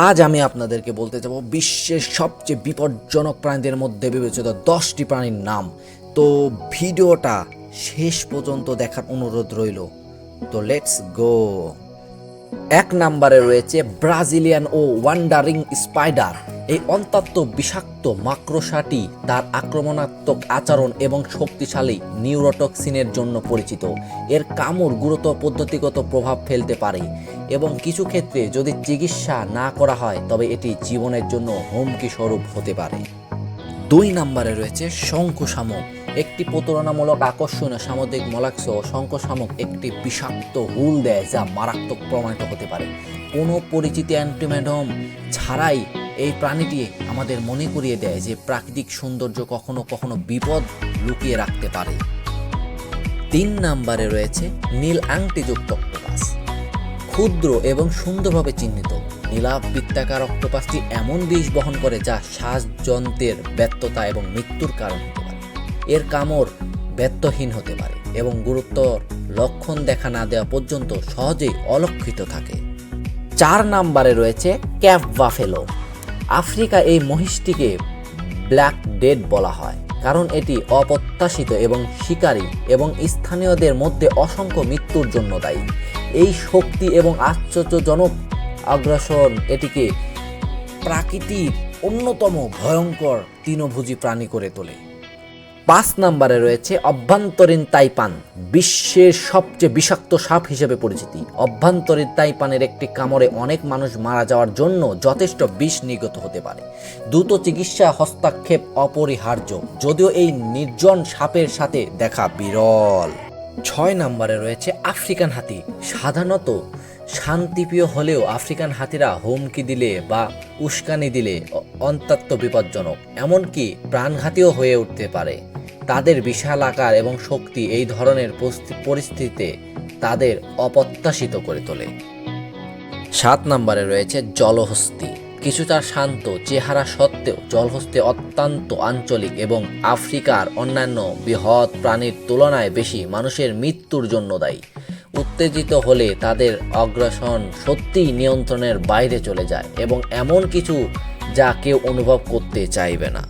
আজ আমি আপনাদেরকে বলতে যাব বিশ্বের সবচেয়ে বিপজ্জনক প্রাণীদের মধ্যে বিবেচিত দশটি প্রাণীর নাম। তো ভিডিওটা শেষ পর্যন্ত দেখার অনুরোধ রইল। তো লেটস গো এক নাম্বারে রয়েছে ব্রাজিলিয়ান ও ওয়ান্ডারিং স্পাইডার। এই অন্তত বিষাক্ত মাক্রোসাটি তার আক্রমণাত্মক আচরণ এবং শক্তিশালী নিউরোটক্সিনের জন্য পরিচিত। এর কামড় গুরুতর পদ্ধতিগত প্রভাব ফেলতে পারে। এবং কিছু ক্ষেত্রে যদি চিকিৎসা না করা হয়, তবে এটি জীবনের জন্য হুমকি স্বরূপ হতে পারে। দুই নম্বরে রয়েছে শঙ্কু শামুক একটি প্রতারণামূলক আকর্ষণীয় সামুদ্রিক মলাক্স শঙ্খ শামুক একটি বিষাক্ত হুল দেয় যা মারাত্মক প্রমাণিত হতে পারে। কোনো পরিচিত অ্যান্টিম্যাডম ছাড়াই এই প্রাণীটি আমাদের মনে করিয়ে দেয় যে প্রাকৃতিক সৌন্দর্য কখনো কখনো বিপদ লুকিয়ে রাখতে পারে। তিন নম্বরে রয়েছে নীল আংটিযুক্ত ক্ষুদ্র এবং সুন্দরভাবে চিহ্নিত। নীলাভ বৃত্তাকার অক্টোপাসটি এমন বিষ বহন করে যা শ্বাসযন্ত্রের ব্যর্থতা এবং মৃত্যুর কারণ হতে পারে। এর কামড় ব্যর্থহীন হতে পারে এবং গুরুতর লক্ষণ দেখা না দেওয়া পর্যন্ত সহজেই অলক্ষিত থাকে। চার নাম্বারে রয়েছে ক্যাপ বাফেলো। আফ্রিকা এই মহিষটিকে ব্ল্যাক ডেড বলা হয়, কারণ এটি অপ্রত্যাশিত এবং শিকারী এবং স্থানীয়দের মধ্যে অসংখ্য মৃত্যুর জন্য দায়ী। এই শক্তি এবং আশ্চর্যজনক আগ্রাসন এটিকে প্রাকৃতিক অন্যতম ভয়ঙ্কর তৃণভোজী প্রাণী করে তোলে। পাঁচ নম্বরে রয়েছে অভ্যন্তরীণ তাইপান, বিশ্বের সবচেয়ে বিষাক্ত সাপ হিসেবে পরিচিতি। অভ্যন্তরীণ তাইপানের একটি কামড়ে অনেক মানুষ মারা যাওয়ার জন্য যথেষ্ট বিষ নির্গত হতে পারে। দ্রুত চিকিৎসা, হস্তক্ষেপ অপরিহার্য, যদিও এই নির্জন সাপের সাথে দেখা বিরল। ছয় নম্বরে রয়েছে আফ্রিকান হাতি। সাধারণত শান্তিপ্রিয় হলেও আফ্রিকান হাতিরা হুমকি দিলে বা উস্কানি দিলে অ- অত্যন্ত বিপজ্জনক। এমনকি প্রাণঘাতীও হয়ে উঠতে পারে। তাদের বিশাল আকার এবং শক্তি এই ধরনের পরিস্থি- পরিস্থিতিতে তাদের অপ্রত্যাশিত করে তোলে। সাত নম্বরে রয়েছে জলহস্তি। কিছুটা শান্ত চেহারা সত্ত্বেও জলহস্তি অত্যন্ত আঞ্চলিক এবং আফ্রিকার অন্যান্য বৃহৎ প্রাণীর তুলনায় বেশি মানুষের মৃত্যুর জন্য দায়ী। উত্তেজিত হলে তাদের অগ্রাসন সত্যিই নিয়ন্ত্রণের বাইরে চলে যায় এবং এমন কিছু যা কেউ অনুভব করতে চাইবে না।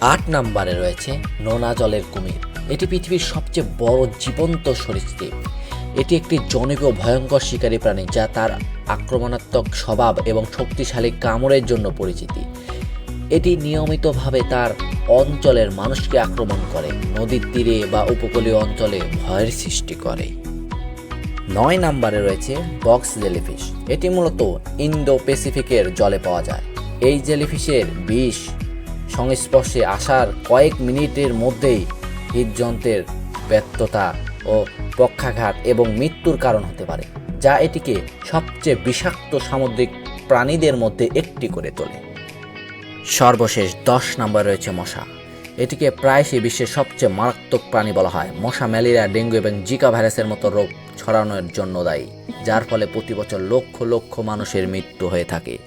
আট নম্বরে রয়েছে নোনা জলের কুমির। এটি পৃথিবীর সবচেয়ে বড় জীবন্ত সরীসৃপ। এটি একটি জনপ্রিয় ভয়ঙ্কর শিকারী প্রাণী যা তার আক্রমণাত্মক স্বভাব এবং শক্তিশালী কামড়ের জন্য পরিচিতি। এটি নিয়মিতভাবে তার অঞ্চলের মানুষকে আক্রমণ করে, নদীর তীরে বা উপকূলীয় অঞ্চলে ভয়ের সৃষ্টি করে। নয় নম্বরে রয়েছে বক্স জেলিফিশ। এটি মূলত ইন্দো প্যাসিফিকের জলে পাওয়া যায়। এই জেলিফিশের বিষ সংস্পর্শে আসার কয়েক মিনিটের মধ্যেই হৃদযন্ত্রের ব্যর্থতা ও পক্ষাঘাত এবং মৃত্যুর কারণ হতে পারে, যা এটিকে সবচেয়ে বিষাক্ত সামুদ্রিক প্রাণীদের মধ্যে একটি করে তোলে। সর্বশেষ দশ নম্বর রয়েছে মশা। এটিকে প্রায়শই বিশ্বের সবচেয়ে মারাত্মক প্রাণী বলা হয়। মশা, ম্যালেরিয়া, ডেঙ্গু এবং জিকা ভাইরাসের মতো রোগ ছড়ানোর জন্য দায়ী, যার ফলে প্রতি বছর লক্ষ লক্ষ মানুষের মৃত্যু হয়ে থাকে।